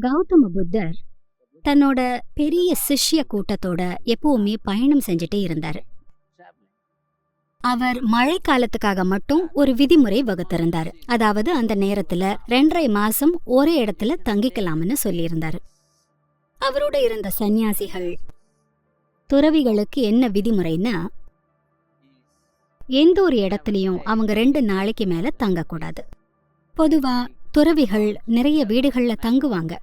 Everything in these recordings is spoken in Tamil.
கௌதம புத்தர் தன்னோட பெரிய சிஷ்ய கூட்டத்தோட எப்பவுமே பயணம் செஞ்சுட்டே இருந்தார். அவர் மழை காலத்துக்காக மட்டும் ஒரு விதிமுறை வகுத்திருந்தாரு. அதாவது அந்த நேரத்துல ரெண்டரை மாசம் ஒரே இடத்துல தங்கிக்கலாம்னு சொல்லியிருந்தார். அவரோட இருந்த சந்நியாசிகள் துறவிகளுக்கு என்ன விதிமுறைன்னா எந்த ஒரு இடத்துலயும் அவங்க ரெண்டு நாளைக்கு மேல தங்கக்கூடாது. பொதுவா துறவிகள் நிறைய வீடுகள்ல தங்குவாங்க.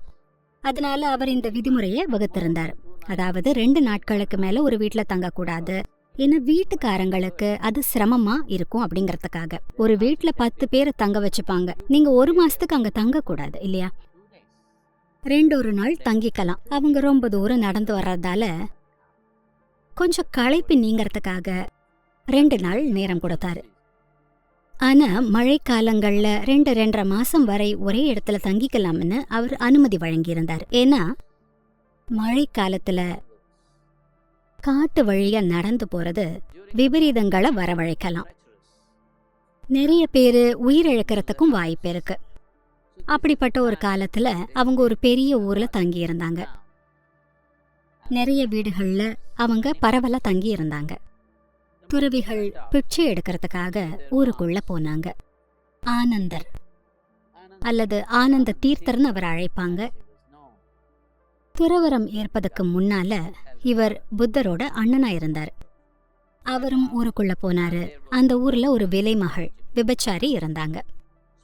அதனால அவர் இந்த விதிமுறையை வகுத்திருந்தார். அதாவது ரெண்டு நாட்களுக்கு மேல ஒரு வீட்டுல தங்கக்கூடாது. ஏன்னா வீட்டுக்காரங்களுக்கு அது சிரமமா இருக்கும் அப்படிங்கறதுக்காக. ஒரு வீட்டுல பத்து பேரை தங்க வச்சுப்பாங்க. நீங்க ஒரு மாசத்துக்கு அங்க தங்க கூடாது இல்லையா? ரெண்டு ஒரு நாள் தங்கிக்கலாம். அவங்க ரொம்ப தூரம் நடந்து வர்றதால கொஞ்சம் களைப்பு நீங்கறதுக்காக ரெண்டு நாள் நேரம் கொடுத்தாரு. ஆனா மழைக்காலங்கள்ல ரெண்டு ரெண்டரை மாசம் வரை ஒரே இடத்துல தங்கிக்கலாம்னு அவர் அனுமதி வழங்கியிருந்தார். ஏன்னா மழைக்காலத்துல காட்டு வழியா நடந்து போறது விபரீதங்களை வரவழைக்கலாம். நிறைய பேரு உயிரிழக்கிறதுக்கும் வாய்ப்பு இருக்கு. அப்படிப்பட்ட ஒரு காலத்துல அவங்க ஒரு பெரிய ஊர்ல தங்கி இருந்தாங்க நிறைய வீடுகள்ல அவங்க பரவலா தங்கி இருந்தாங்க துறவிகள் பிச்சை எடுக்கிறதுக்காக ஊருக்குள்ள போனாங்க. ஆனந்தர். அல்லது ஆனந்த தீர்த்தர்னு அவர் அழைப்பாங்க. துறவரம் ஏற்பதுக்கு முன்னால இவர் புத்தரோட அண்ணனா இருந்தார். அவரும் ஊருக்குள்ள போனாரு. அந்த ஊர்ல ஒரு விலை மகள் விபச்சாரி இருந்தாங்க.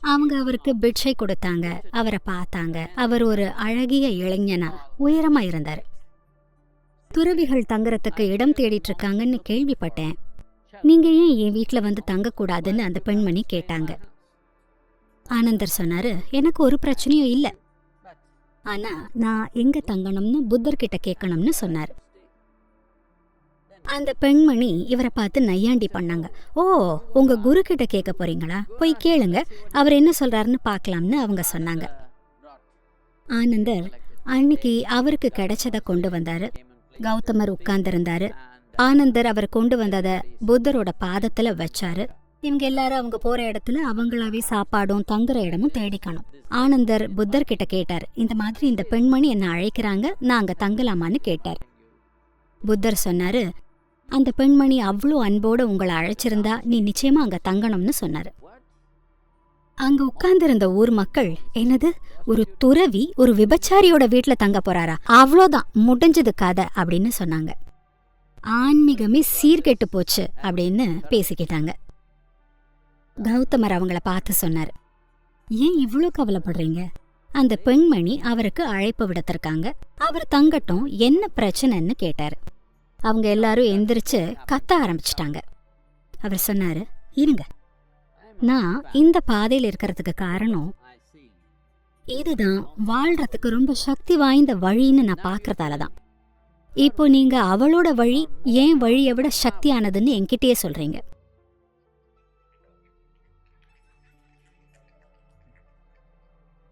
அவங்க அவருக்கு பிட்சை கொடுத்தாங்க அவரை பார்த்தாங்க. அவர் ஒரு அழகிய இளைஞனா உயரமா இருந்தார். துறவிகள் தங்குறதுக்கு இடம் தேடிட்டு இருக்காங்கன்னு கேள்விப்பட்டேன். நீங்க ஏன் என் வீட்டில் வந்து தங்கக்கூடாதுன்னு அந்த பெண்மணி கேட்டாங்க. ஆனந்தர் சொன்னாரு எனக்கு ஒரு பிரச்சனையும் இல்லை. ஆனா நான் எங்க தங்கணும்னு புத்தர்கிட்ட கேட்கணும்னு சொன்னார். அந்த பெண்மணி இவரை பார்த்து நையாண்டி பண்ணாங்க. ஓ உங்க குரு கிட்ட கேட்க போறீங்களா? போய் கேளுங்க. அவர் என்ன சொல்றாருன்னு பார்க்கலாம்னு அவங்க சொன்னாங்க. ஆனந்தர் அன்னைக்கு அவருக்கு கிடைச்சதை கொண்டு வந்தாரு. கௌதமர் உட்கார்ந்திருந்தாரு. ஆனந்தர் அவர் கொண்டு வந்ததை புத்தரோட பாதத்துல வச்சாரு. இவங்க எல்லாரும் அவங்க போற இடத்துல அவங்களாவே சாப்பாடும் தங்குற இடமும் தேடிக்கணும். ஆனந்தர் புத்தர் கிட்ட கேட்டார் இந்த மாதிரி இந்த பெண்மணி என்ன அழைக்கிறாங்க நான் அங்க தங்கலாமான்னு கேட்டார். புத்தர் சொன்னாரு அந்த பெண்மணி அவ்வளோ அன்போடு உங்களை அழைச்சிருந்தா நீ நிச்சயமா அங்க தங்கணும்னு சொன்னாரு. அங்க உட்கார்ந்திருந்த ஊர் மக்கள் என்னது ஒரு துறவி ஒரு விபச்சாரியோட வீட்டுல தங்க போறாரா? அவ்வளோதான் முடிஞ்சது கதை அப்படின்னு சொன்னாங்க. ஆன்மீகமே சீர்கெட்டு போச்சு அப்படின்னு பேசிக்கிட்டாங்க. கௌதமர் அவங்கள பார்த்து சொன்னார். ஏன் இவ்வளோ கவலைப்படுறீங்க? அந்த பெண்மணி அவருக்கு அழைப்பு விடுத்திருக்காங்க. அவர் தங்கட்டும் என்ன பிரச்சனைன்னு கேட்டார். அவங்க எல்லாரும் எந்திரிச்சு கத்த ஆரம்பிச்சிட்டாங்க. அவர் சொன்னாரு இருங்க. நான் இந்த பாதையில் இருக்கிறதுக்கு காரணம் இதுதான். வாழ்றதுக்கு ரொம்ப சக்தி வாய்ந்த வழின்னு நான் பார்க்கறதால தான் இப்போ நீங்க அவளோட வழி ஏன் வழியை விட சக்தியானதுன்னு என்கிட்டயே சொல்றீங்க.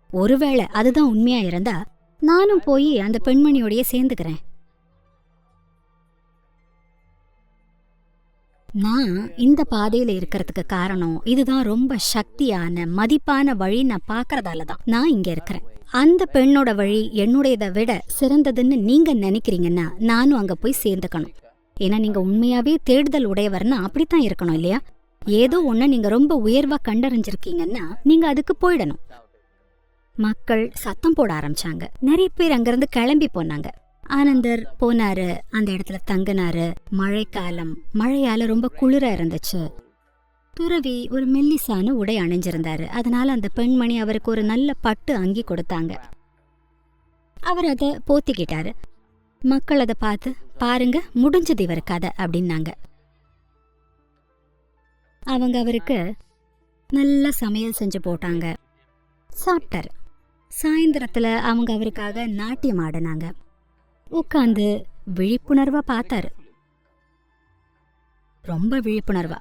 ஒருவேளை அதுதான் உண்மையா இருந்தா நானும் போய் அந்த பெண்மணியோடய சேர்ந்துக்கிறேன். நான் இந்த பாதையில இருக்கிறதுக்கு காரணம் இதுதான் ரொம்ப சக்தியான மதிப்பான வழி நான் பார்க்கறதால தான் நான் இங்க இருக்கிறேன். அந்த பெண்ணோட வழி என்னுடையதை விட சிறந்ததுன்னு நீங்க நினைக்கிறீங்கன்னா நானும் அங்க போய் சேர்ந்துக்கணும். ஏன்னா நீங்க உண்மையாவே தேடுதல் உடையவர்னா அப்படித்தான் இருக்கணும் இல்லையா? ஏதோ ஒன்று நீங்க ரொம்ப உயர்வா கண்டறிஞ்சிருக்கீங்கன்னா நீங்க அதுக்கு போயிடணும். மக்கள் சத்தம் போட ஆரம்பிச்சாங்க. நிறைய பேர் அங்கிருந்து கிளம்பி போனாங்க. ஆனந்தர் போனாரு அந்த இடத்துல தங்கினாரு. மழைக்காலம் மழையால ரொம்ப குளிரா இருந்துச்சு. துறவி ஒரு மெல்லிசான உடை அணிஞ்சிருந்தாரு. அதனால அந்த பெண்மணி அவருக்கு ஒரு நல்ல பட்டு அங்கி கொடுத்தாங்க. அவர் அதை போத்திக்கிட்டாரு. மக்கள் அதை பார்த்து பாருங்க முடிஞ்சது இவர் கதை அப்படின்னாங்க. அவங்க அவருக்கு நல்ல சமையல் செஞ்சு போட்டாங்க. சாப்பிட்டாரு. சாயந்தரத்துல அவங்க அவருக்காக நாட்டியம் ஆடினாங்க. உட்காந்து விழிப்புணர்வா பார்த்தாரு. ரொம்ப விழிப்புணர்வா.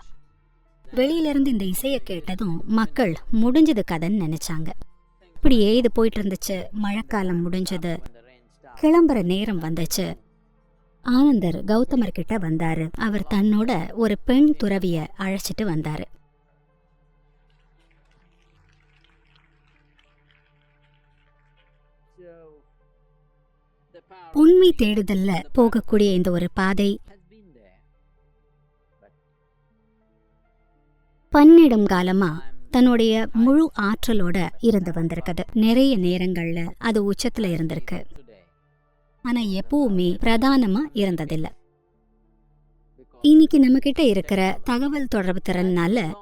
வெளியிலிருந்து இந்த இசையை கேட்டதும் மக்கள் முடிஞ்சது கதைன்னு நினைச்சாங்க. இப்படியே இது போயிட்டு இருந்துச்சு மழைக்காலம் முடிஞ்சது. கிளம்புற நேரம் வந்துச்சு. ஆனந்தர் கௌதமர் கிட்ட வந்தாரு. அவர் தன்னோட ஒரு பெண் துறவிய அழைச்சிட்டு வந்தாரு. உண்மை தேடுதல்ல போகக்கூடிய இந்த ஒரு பாதை பன்னிடம் காலமா தன்னுடைய முழு ஆற்றலோட இருந்து வந்திருக்குது. நிறைய நேரங்கள்ல அது உச்சத்துல இருந்திருக்கு. ஆனா எப்பவுமே பிரதானமா இருந்ததில்லை. இன்னைக்கு நம்ம கிட்ட இருக்கிற தகவல் தொடர்பு திறனால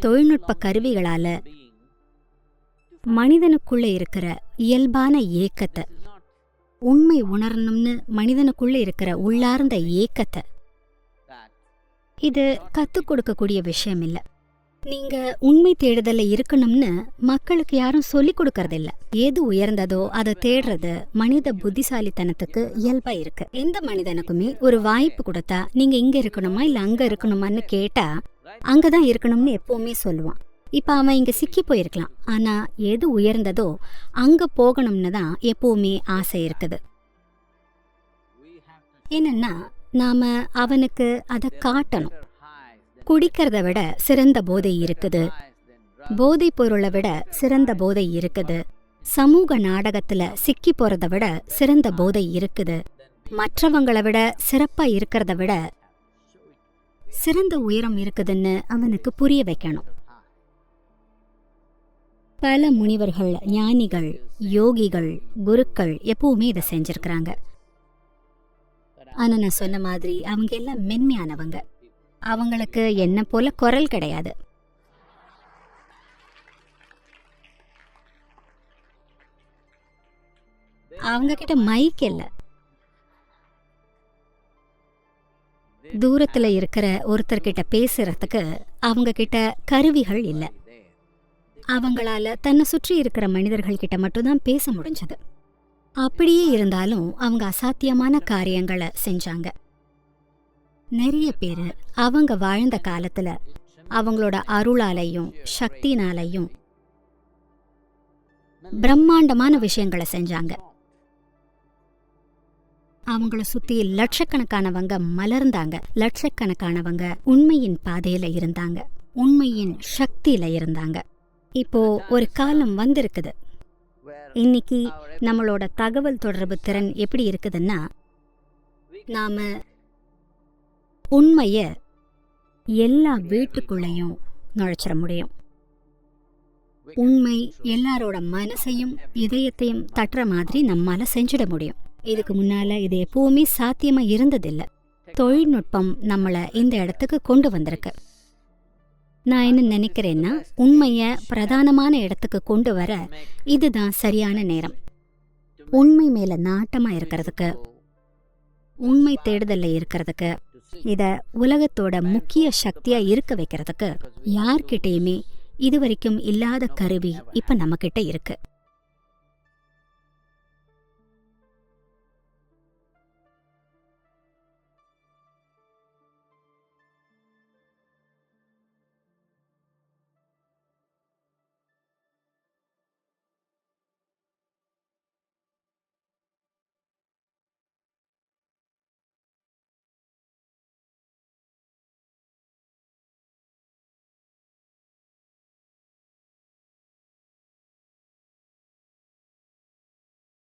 தொழில்நுட்ப கருவிகளால மனிதனுக்குள்ள இருக்கிற இயல்பான ஏக்கத்தை உண்மை உணரணும்னு மனிதனுக்குள்ள இருக்கிற உள்ளார்ந்த ஏக்கத்தை இது கற்றுக் கொடுக்கக்கூடிய விஷயம் இல்ல நீங்க உண்மை தேடுதல்ல இருக்கணும்னு மக்களுக்கு யாரும் சொல்லி கொடுக்கறதில்ல. எது உயர்ந்ததோ அதை தேடுறது மனித புத்திசாலித்தனத்துக்கு இயல்பா இருக்கு. எந்த மனிதனுக்குமே ஒரு வாய்ப்பு கொடுத்தா நீங்க இங்க இருக்கணுமா இல்ல அங்க இருக்கணுமான்னு கேட்டா அங்கதான் இருக்கணும்னு எப்பவுமே சொல்லுவான். இப்ப அவன் இங்க சிக்கி போயிருக்கலாம். ஆனா எது உயர்ந்ததோ அங்க போகணும்னு தான் எப்பவுமே ஆசை இருக்குது. என்னன்னா நாம அவனுக்கு அதை காட்டணும். குடிக்கிறத விட சிறந்த போதை இருக்குது. போதைப் பொருளை விட சிறந்த போதை இருக்குது. சமூக நாடகத்துல சிக்கி போறத விட சிறந்த போதை இருக்குது. மற்றவங்கள விட சிறப்பா இருக்கிறத விட சிறந்த உயரம் இருக்குதுன்னு அவனுக்கு புரிய வைக்கணும். பல முனிவர்கள் ஞானிகள் யோகிகள் குருக்கள் எப்பவுமே இதை செஞ்சிருக்கிறாங்க. ஆனால் நான் சொன்ன மாதிரி அவங்க எல்லாம் மென்மையானவங்க. அவங்களுக்கு என்ன போல குரல் கிடையாது. அவங்க கிட்ட மைக் இல்லை. தூரத்துல இருக்கிற ஒருத்தர்கிட்ட பேசுறதுக்கு அவங்க கிட்ட கருவிகள் இல்லை. அவங்களால தன்னை சுற்றி இருக்கிற மனிதர்கள் கிட்ட மட்டும்தான் பேச முடிஞ்சது. அப்படியே இருந்தாலும் அவங்க அசாத்தியமான காரியங்களை செஞ்சாங்க. நிறைய பேர் அவங்க வாழ்ந்த காலத்துல அவங்களோட அருளாலையும் சக்தினாலையும் பிரம்மாண்டமான விஷயங்களை செஞ்சாங்க. அவங்கள சுத்தி லட்சக்கணக்கானவங்க மலர்ந்தாங்க. லட்சக்கணக்கானவங்க உண்மையின் பாதையில இருந்தாங்க. உண்மையின் சக்தியில இருந்தாங்க. இப்போ ஒரு காலம் வந்திருக்குது. இன்னைக்கு நம்மளோட தகவல் தொடர்பு திறன் எப்படி இருக்குதுன்னா நாம் உண்மையை எல்லா வீட்டுக்குள்ளேயும் நுழைச்சிட முடியும். உண்மை எல்லாரோட மனசையும் இதயத்தையும் தட்டுற மாதிரி நம்மால் செஞ்சிட முடியும். இதுக்கு முன்னால் இது எப்பவுமே சாத்தியமாக இருந்ததில்லை. தொழில்நுட்பம் நம்மளை இந்த இடத்துக்கு கொண்டு வந்திருக்கு. நான் என்ன நினைக்கிறேன்னா உண்மையை பிரதானமான இடத்துக்கு கொண்டு வர இதுதான் சரியான நேரம். உண்மை மேல நாட்டமா இருக்கிறதுக்கு உண்மை தேடுதல்ல இருக்கிறதுக்கு இத உலகத்தோட முக்கிய சக்தியா இருக்க வைக்கிறதுக்கு யார்கிட்டயுமே இதுவரைக்கும் இல்லாத கருவி இப்ப நம்ம கிட்ட இருக்கு.